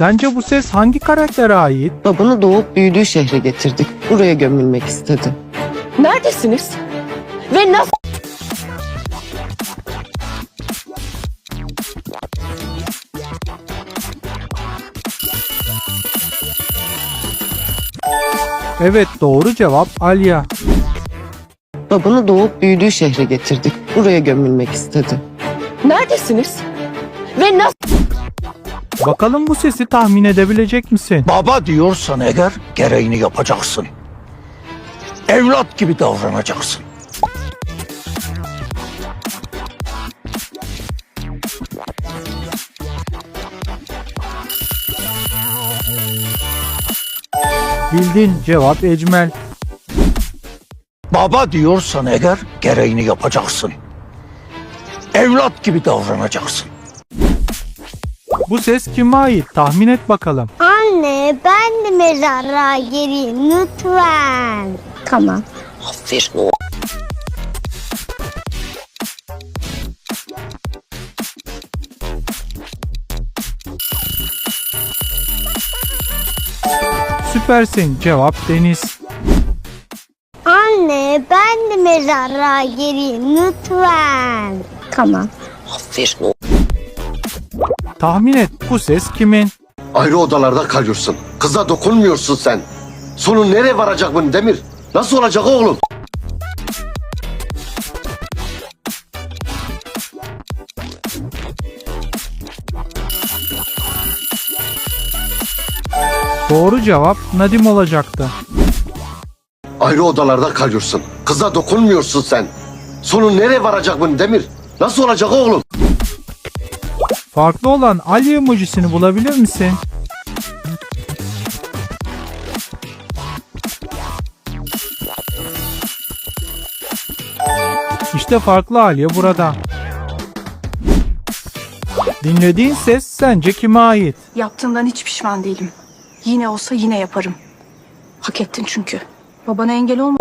Sence bu ses hangi karaktere ait? Babanı doğup büyüdüğü şehre getirdik. Buraya gömülmek istedi. Neredesiniz? Ve nasıl? Evet doğru cevap Alya. Babanı doğup büyüdüğü şehre getirdik. Buraya gömülmek istedi. Neredesiniz? Ve nasıl? Bakalım bu sesi tahmin edebilecek misin? Baba diyorsan eğer gereğini yapacaksın. Evlat gibi davranacaksın. Bildin cevap Ecmel. Baba diyorsan eğer gereğini yapacaksın. Evlat gibi davranacaksın. Bu ses kime ait? Tahmin et bakalım. Anne ben de mezarlığa gireyim lütfen. Tamam. Aferin. Süpersin cevap Deniz. Anne ben de mezarlığa gireyim lütfen. Tamam. Aferin. Tahmin et bu ses kimin? Ayrı odalarda kalıyorsun. Kıza dokunmuyorsun sen. Sonu nereye varacak bunun Demir? Nasıl olacak oğlum? Doğru cevap Nadim olacaktı. Ayrı odalarda kalıyorsun. Kıza dokunmuyorsun sen. Sonu nereye varacak bunun Demir? Nasıl olacak oğlum? Farklı olan Alya emojisini bulabilir misin? İşte farklı Alya burada. Dinlediğin ses sence kime ait? Yaptığımdan hiç pişman değilim. Yine olsa yine yaparım. Hak ettin çünkü. Babana engel olma.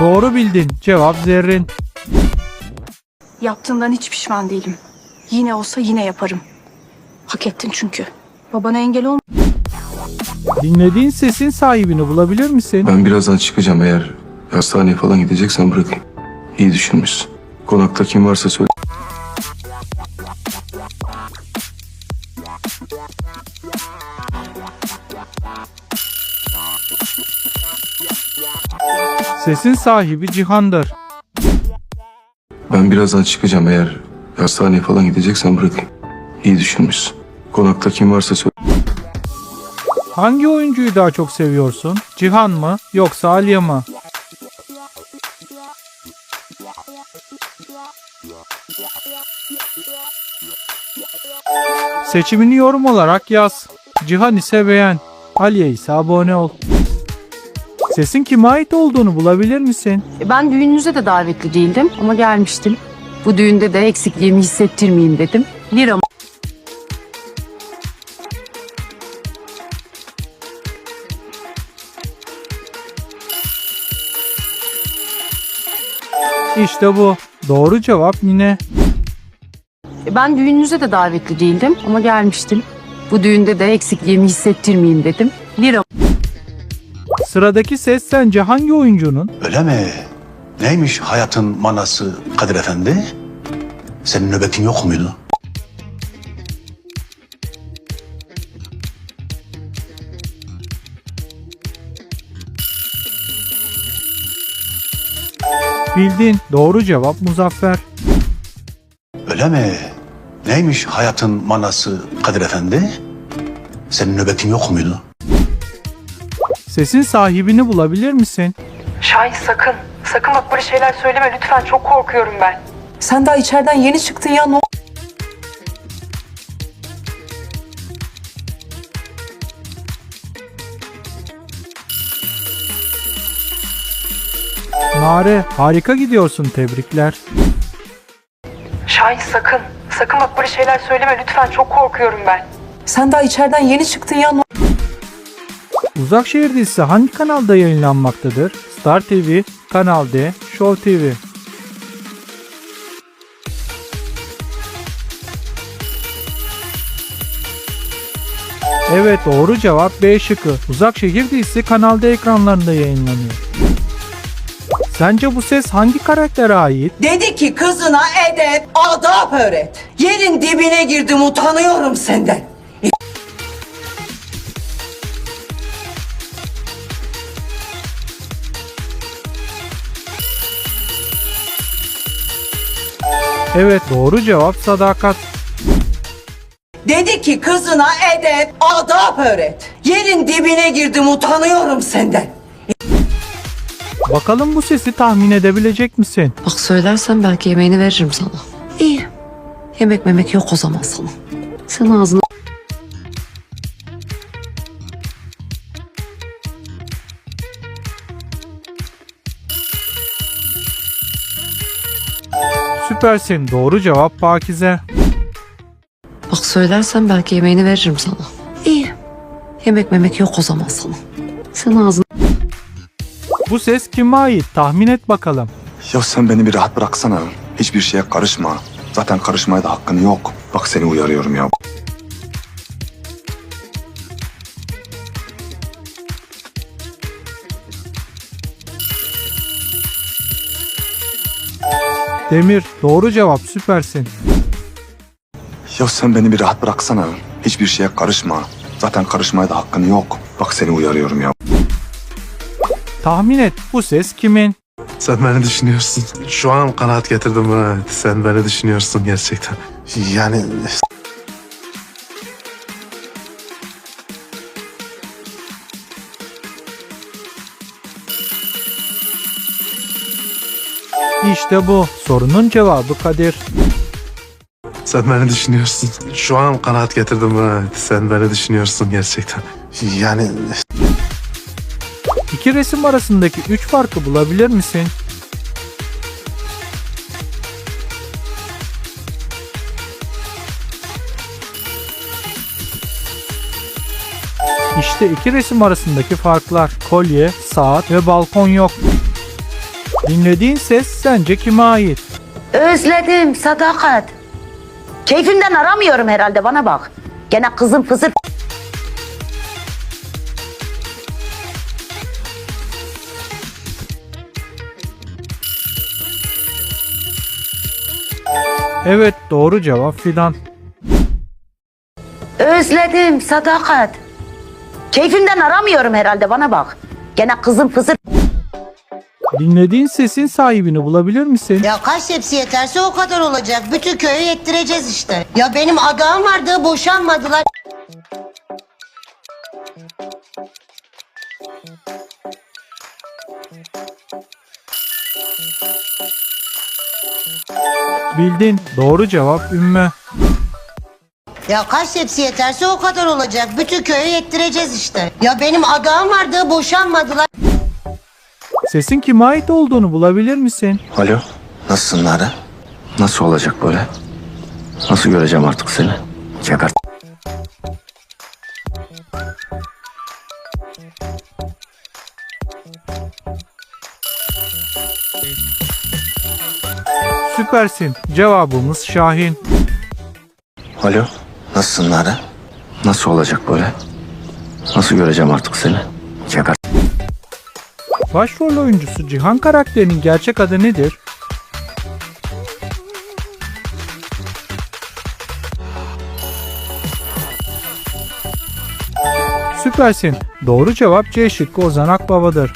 Doğru bildin. Cevap Zerrin. Yaptığımdan hiç pişman değilim. Yine olsa yine yaparım. Hak ettin çünkü. Babana engel olma. Dinlediğin sesin sahibini bulabilir misin? Ben birazdan çıkacağım eğer hastaneye falan gideceksen bırakayım. İyi düşünmüşsün. Konakta kim varsa söyle. Sesin sahibi Cihan'dır. Ben birazdan çıkacağım eğer hastaneye falan gideceksen bırakayım. İyi düşünmüşsün. Konakta kim varsa söyle. Hangi oyuncuyu daha çok seviyorsun? Cihan mı yoksa Alya mı? Seçimini yorum olarak yaz. Cihan ise beğen. Alya ise abone ol. Sesin kime ait olduğunu bulabilir misin? Ben düğününüze de davetli değildim ama gelmiştim. Bu düğünde de eksikliğimi hissettirmeyeyim dedim. Lira İşte bu. Doğru cevap Mine. Ben düğününüze de davetli değildim ama gelmiştim. Bu düğünde de eksikliğimi hissettirmeyeyim dedim. Lira Sıradaki ses sence hangi oyuncunun? Öyle mi? Neymiş hayatın manası Kadir Efendi? Senin nöbetin yok muydu? Bildin. Doğru cevap Muzaffer. Öyle mi? Neymiş hayatın manası Kadir Efendi? Senin nöbetin yok muydu? Sesin sahibini bulabilir misin? Şahin sakın. Sakın bak böyle şeyler söyleme lütfen. Çok korkuyorum ben. Sen daha içeriden yeni çıktın ya. Ne Nare harika gidiyorsun tebrikler. Şahin sakın. Sakın bak böyle şeyler söyleme lütfen. Çok korkuyorum ben. Sen daha içeriden yeni çıktın ya. Uzak Şehir dizisi hangi kanalda yayınlanmaktadır? Star TV, Kanal D, Show TV. Evet doğru cevap B şıkkı. Uzak Şehir dizisi Kanal D ekranlarında yayınlanıyor. Sence bu ses hangi karaktere ait? Dedi ki kızına edep, adap öğret. Yerin dibine girdim utanıyorum senden. Evet doğru cevap Sadakat. Dedi ki kızına edep, adap öğret. Yerin dibine girdim utanıyorum senden. Bakalım bu sesi tahmin edebilecek misin? Bak söylersen belki yemeğini veririm sana. İyi. Yemek memek yok o zaman sana. Sen ağzını Süpersin. Doğru cevap Pakize. Bak söylersen belki yemeğini veririm sana. İyi. Yemek memek yok o zaman sana. Sen ağzını Bu ses kime ait? Tahmin et bakalım. Ya sen beni bir rahat bıraksana. Hiçbir şeye karışma. Zaten karışmaya da hakkın yok. Bak seni uyarıyorum ya. Demir. Doğru cevap. Süpersin. Ya sen beni bir rahat bıraksana. Hiçbir şeye karışma. Zaten karışmaya da hakkın yok. Bak seni uyarıyorum ya. Tahmin et. Bu ses kimin? Sen beni düşünüyorsun. Şu an kanaat getirdim ha. Sen beni düşünüyorsun gerçekten. Yani İşte bu. Sorunun cevabı Kadir. sen beni düşünüyorsun. Şu an kanaat getirdim ha. Sen beni düşünüyorsun gerçekten. Yani İki resim arasındaki üç farkı bulabilir misin? İşte iki resim arasındaki farklar. Kolye, saat ve balkon yok. Dinlediğin ses sence kime ait? Özledim sadakat. Keyfimden aramıyorum herhalde bana bak. Gene kızım fısır Evet doğru cevap Fidan. Özledim sadakat. Keyfimden aramıyorum herhalde bana bak. Gene kızım fısır Dinlediğin sesin sahibini bulabilir misin? Ya kaç tepsi yeterse o kadar olacak. Bütün köye yettireceğiz işte. Ya benim adağım vardı boşanmadılar. Bildin. Doğru cevap Ümmü. Ya kaç tepsi yeterse o kadar olacak. Bütün köye yettireceğiz işte. Ya benim adağım vardı boşanmadılar. Sesin kime ait olduğunu bulabilir misin? Alo, nasılsın Nare? Nasıl olacak böyle? Nasıl göreceğim artık seni? Gebert. Süpersin. Cevabımız Şahin. Alo, nasılsın Nare? Nasıl olacak böyle? Nasıl göreceğim artık seni? Gebert. Başrol oyuncusu Cihan karakterinin gerçek adı nedir? Süpersin. Doğru cevap C şıkkı Ozan Akbaba'dır.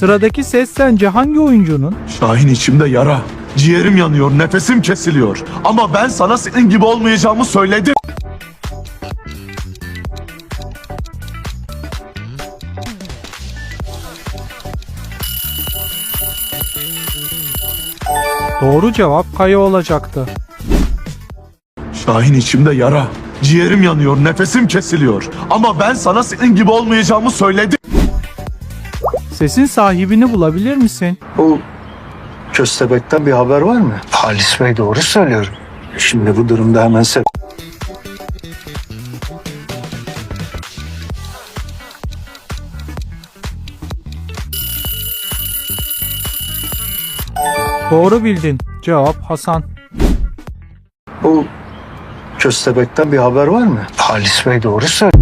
Sıradaki ses sence hangi oyuncunun? Şahin içimde yara. Ciğerim yanıyor, nefesim kesiliyor. Ama ben sana senin gibi olmayacağımı söyledim. Doğru cevap Kaya olacaktı. Şahin içimde yara. Ciğerim yanıyor, nefesim kesiliyor. Ama ben sana senin gibi olmayacağımı söyledim. Sesin sahibini bulabilir misin? O köstebekten bir haber var mı? Halis Bey doğru söylüyor. Şimdi bu durumda hemen se... Doğru bildin. Cevap Hasan. O köstebekten bir haber var mı? Halis Bey doğru söylüyor.